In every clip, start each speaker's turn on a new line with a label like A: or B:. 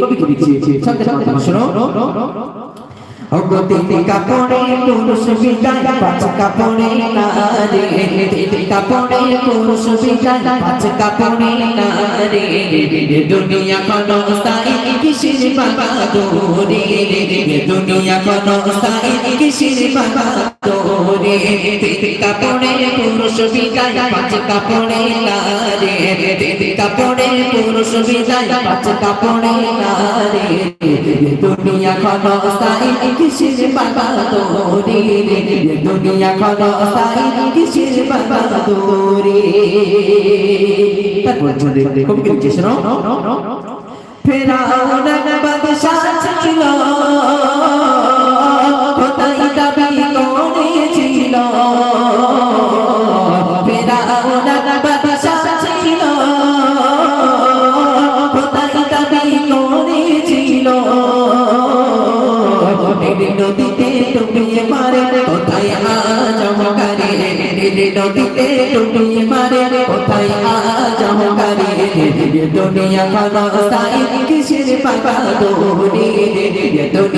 A: কবি কবি লিখছে শোনো। অগতি কাপড়ে পুরুষ বিকায় পাঁচ কাপড়ে নারে। কাপড়ে পুরুষ বিকায় পাঁচ কাপড়ে নারে। দুনিয়া কোন স্থায়ী কিসির বাবা তোরে দুনিয়া কোন স্থায়ী কিসির বাবা তোরে কাপড়ে পুরুষ বিকায় পাঁচ কাপড়ে নারে। কাপড়ে পুরুষ বিকায় পাঁচ কাপড়ে নারে। দুনিয়া কোন স্থায়ী কিসির বাবা তোরে দুনিয়া স্থায়ী কিসির বাবা তোরে তারপর কবি কি লিখছে শোনো ফেরাউন বাদশাহ নদীতে ডুবিয়ে মারে, কোথায় আজ মগারে নদীতে ডুবিয়ে মারে, কোথায় আজ মগারে দুনিয়া খানো সাই কিসের পাতা দোরে দুনিয়া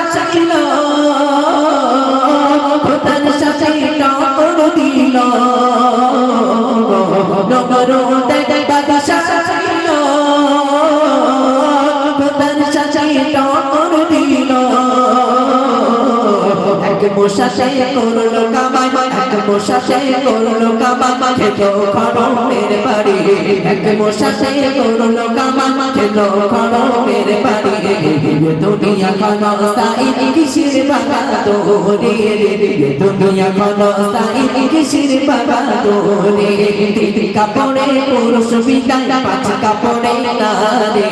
A: ছিল খোদার সাথে টকর দিল। নমরুদ বাদশাহ ছিল খোদার সাথে টকর দিল। এক মশাশে করল কামাই এক মশাশে করল কামাই খেলো খড়মের বাড়ি। এক মশাশে করল কামাই খেলো খড়মের বাড়ি। দুনিয়া খানো সাই কিসির বাবা তোরে দুনিয়া খানো সাই কিসির বাবা তোরে কাপড়ে পুরুষ বিদায় পাঁচ কাপড়ে নারে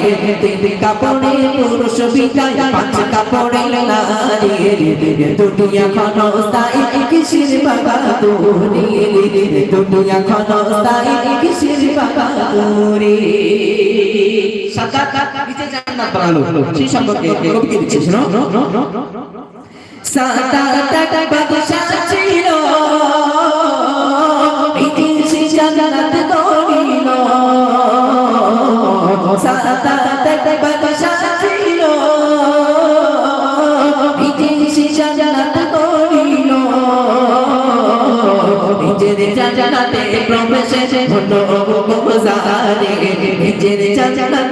A: কাপড়ে পুরুষ বিদায় পাঁচ কাপড়ে নারে দুনিয়া খানো সাই কিসির বাবা তোরে দুনিয়া খানো সাই কিসির বাবা তোরে সাদাত নিচে জান্নাত বানালো সেই সম্পর্কে কবি কি লিখছে শোনো? সাদাত বাদশা ছিল। ইতিসি জান্নাত গড়িল। সাদাত বাদশা ছিল। জান্নাত গড়িল। নিজের জান্নাতে প্রবেশে হলো মুজারে নিজের জান্নাত